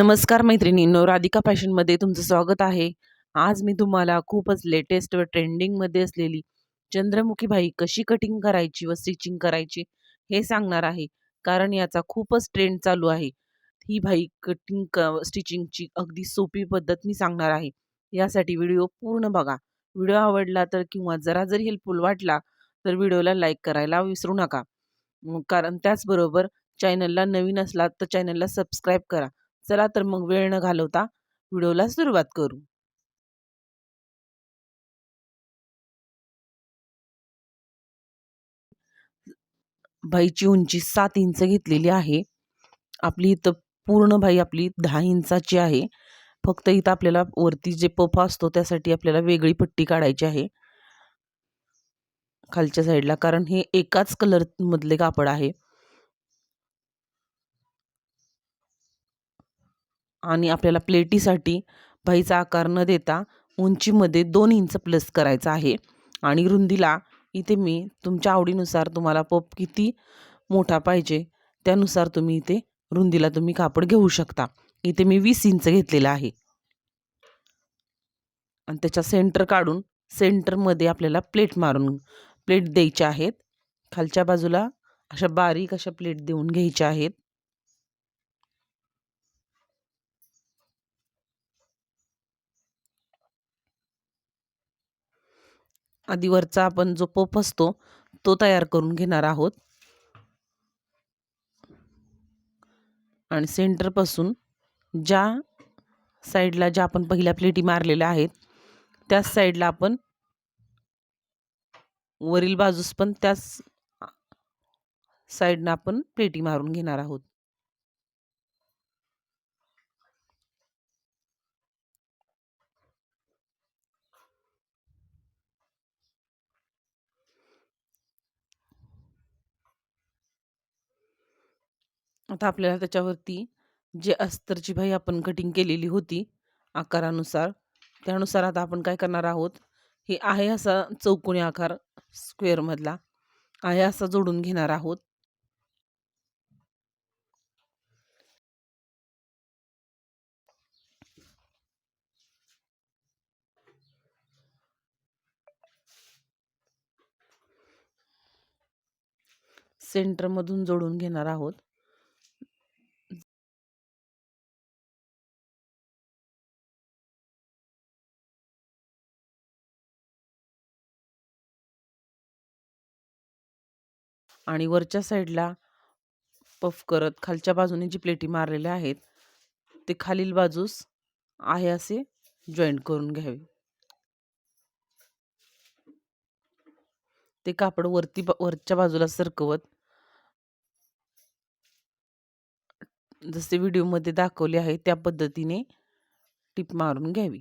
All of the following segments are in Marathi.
नमस्कार मैत्रिणींनो राधिका फॅशनमध्ये तुमचं स्वागत आहे. आज मी तुम्हाला खूपच लेटेस्ट व ट्रेंडिंगमध्ये असलेली चंद्रमुखी बाई कशी कटिंग करायची व स्टिचिंग करायची हे सांगणार आहे. कारण याचा खूपच ट्रेंड चालू आहे. ही बाई कटिंग क स्टिचिंगची अगदी सोपी पद्धत मी सांगणार आहे. यासाठी व्हिडिओ पूर्ण बघा. व्हिडिओ आवडला तर किंवा जरा जरी हेल्पफुल वाटला तर व्हिडिओला लाईक करायला विसरू नका. कारण त्याचबरोबर चॅनलला नवीन असला तर चॅनलला सबस्क्राईब करा. चला तर मग वेळ न घालवता व्हिडिओला सुरुवात करू. बाईची उंची सात इंच घेतलेली आहे. आपली इथं पूर्ण बाई आपली दहा इंचाची आहे. फक्त इथं आपल्याला वरती जे पफ असतो त्यासाठी आपल्याला वेगळी पट्टी काढायची आहे. खालच्या साईडला कारण हे एकाच कलर मधले कापड आहे. आणि आपल्याला प्लेटीसाठी भाईचा आकार न देता उंचीमध्ये दोन इंच प्लस करायचा आहे. आणि रुंदीला इथे मी तुमच्या आवडीनुसार तुम्हाला पप किती मोठा पाहिजे त्यानुसार तुम्ही इथे रुंदीला तुम्ही कापड घेऊ शकता. इथे मी वीस इंच घेतलेला आहे. आणि त्याच्या सेंटर काढून सेंटरमध्ये आपल्याला प्लेट मारून प्लेट द्यायच्या आहेत. खालच्या बाजूला अशा बारीक अशा प्लेट देऊन घ्यायच्या आहेत. आधी वरचा आपण जो पोप असतो तो तयार करून घेणार आहोत. आणि सेंटरपासून ज्या साईडला ज्या आपण पहिल्या प्लेटी मारलेल्या आहेत त्याच साईडला आपण वरील बाजूस पण त्याच साईडनं आपण प्लेटी मारून घेणार आहोत. आता आपल्याला त्याच्यावरती जे अस्तरची बाई आपण कटिंग केलेली होती आकारानुसार त्यानुसार आता आपण काय करणार आहोत? हे आहे असा चौकोनी आकार स्क्वेअरमधला आहे असा जोडून घेणार आहोत. सेंटरमधून जोडून घेणार आहोत. आणि वरच्या साईडला पफ करत खालच्या बाजूने जी प्लेटी मारलेल्या आहेत ते खालील बाजूस आहे असे जॉईंट करून घ्यावे. ते कापड वरती वरच्या बाजूला सरकवत जसे व्हिडिओमध्ये दाखवले आहे त्या पद्धतीने टिप मारून घ्यावी.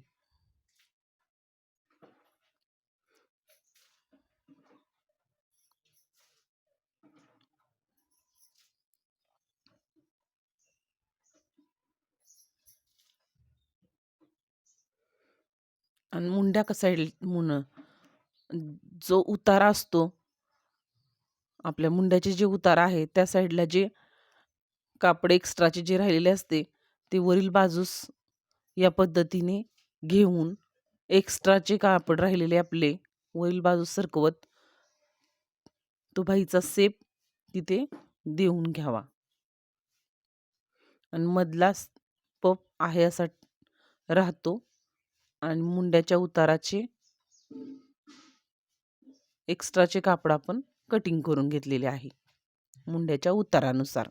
आणि मुंड्या कसा म्हणून जो उतारा असतो आपल्या मुंड्याचे जे उतार आहे त्या साईडला जे कापड एक्स्ट्राचे जे राहिलेले असते ते वरील बाजूस या पद्धतीने घेऊन एक्स्ट्राचे कापड राहिलेले आपले वरील बाजूस सरकवत तो बाईचा सेप तिथे देऊन घ्यावा. आणि मधला पप आहे असा राहतो. आणि मुंड्याच्या उताराचे एक्स्ट्राचे कापड आपण कटिंग करून घेतलेले आहे. मुंड्याच्या उतारानुसार.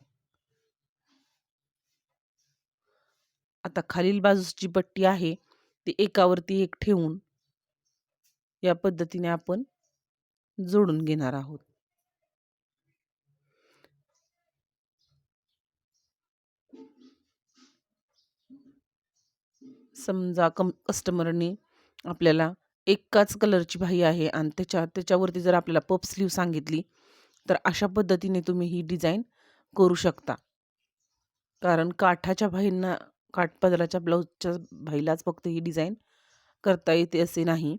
आता खालील बाजूची पट्टी आहे ती एकावरती एक ठेवून या पद्धतीने आपण जोडून घेणार आहोत. समजा कम कस्टमरने आपल्याला एकाच कलरची बाही आहे आणि त्याच्या त्याच्यावरती जर आपल्याला पप स्लीव सांगितली तर अशा पद्धतीने तुम्ही ही डिझाईन करू शकता. कारण काठाच्या बाहींना काठपदराच्या ब्लाऊजच्या भाईलाच फक्त ही डिझाईन करता येते असे नाही.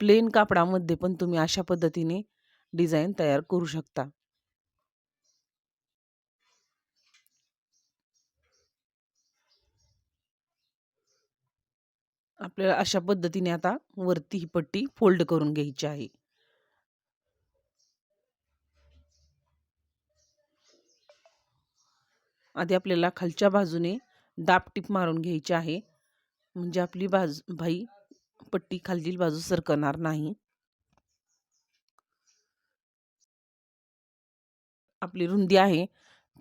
प्लेन कापडामध्ये पण तुम्ही अशा पद्धतीने डिझाईन तयार करू शकता. आपल्याला अशा पद्धतीने आता वरती ही पट्टी फोल्ड करून घ्यायची आहे. आधी आपल्याला खालच्या बाजूने दाब टीप मारून घ्यायची आहे. म्हणजे आपली बाजू भाई पट्टी खालची बाजू सरकणार नाही. आपली रुंदी आहे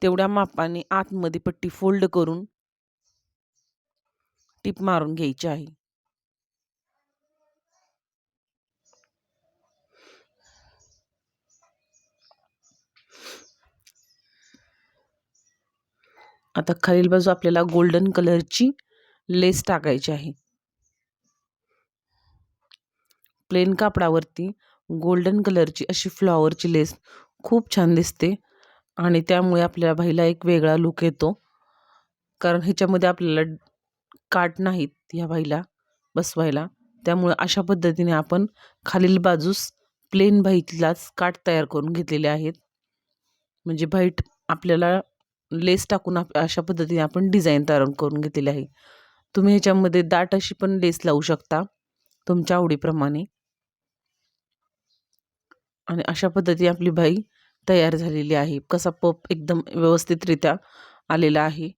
तेवढ्या मापाने आतमध्ये पट्टी फोल्ड करून टीप मारून घ्यायची आहे. आता खालील बाजू आपल्याला गोल्डन कलरची लेस टाकायची आहे. प्लेन कापडावरती गोल्डन कलरची अशी फ्लॉवरची लेस खूप छान दिसते आणि त्यामुळे आपल्या बाईला एक वेगळा लुक येतो. कारण ह्याच्यामध्ये आपल्याला काट नाहीत ह्या बाईला बसवायला. त्यामुळे अशा पद्धतीने आपण खालील बाजूस प्लेन भाईतलाच काट तयार करून घेतलेले आहेत. म्हणजे बाईट आपल्याला लेस टाकून आप अशा पद्धतीने आपण डिझाईन तयार करून घेतलेली आहे. तुम्ही ह्याच्यामध्ये दाट अशी पण लेस लावू शकता तुमच्या आवडीप्रमाणे. आणि अशा पद्धतीने आपली बाई तयार झालेली आहे. कसा पप एकदम व्यवस्थितरित्या आलेला आहे.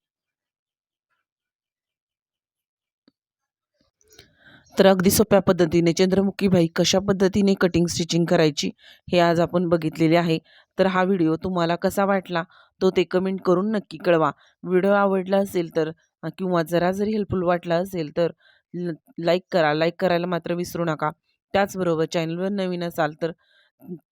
तर अगदी सोप्या पद्धतीने चंद्रमुखी बाई कशा पद्धतीने कटिंग स्टिचिंग करायची हे आज आपण बघितलेले आहे. तर हा व्हिडिओ तुम्हाला कसा वाटला? तो ते कमेंट करून नक्की कळवा. व्हिडिओ आवडला असेल तर किंवा जरा जरी हेल्पफुल वाटला असेल तर लाईक करा. लाईक करायला मात्र विसरू नका. त्याचबरोबर चॅनलवर नवीन असाल तर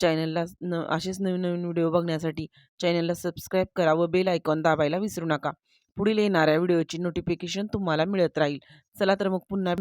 चॅनलला न असेच नवीन नवीन व्हिडिओ बघण्यासाठी चॅनलला सबस्क्राईब करा व बेल आयकॉन दाबायला विसरू नका. पुढील येणाऱ्या व्हिडिओची नोटिफिकेशन तुम्हाला मिळत राहील. चला तर मग पुन्हा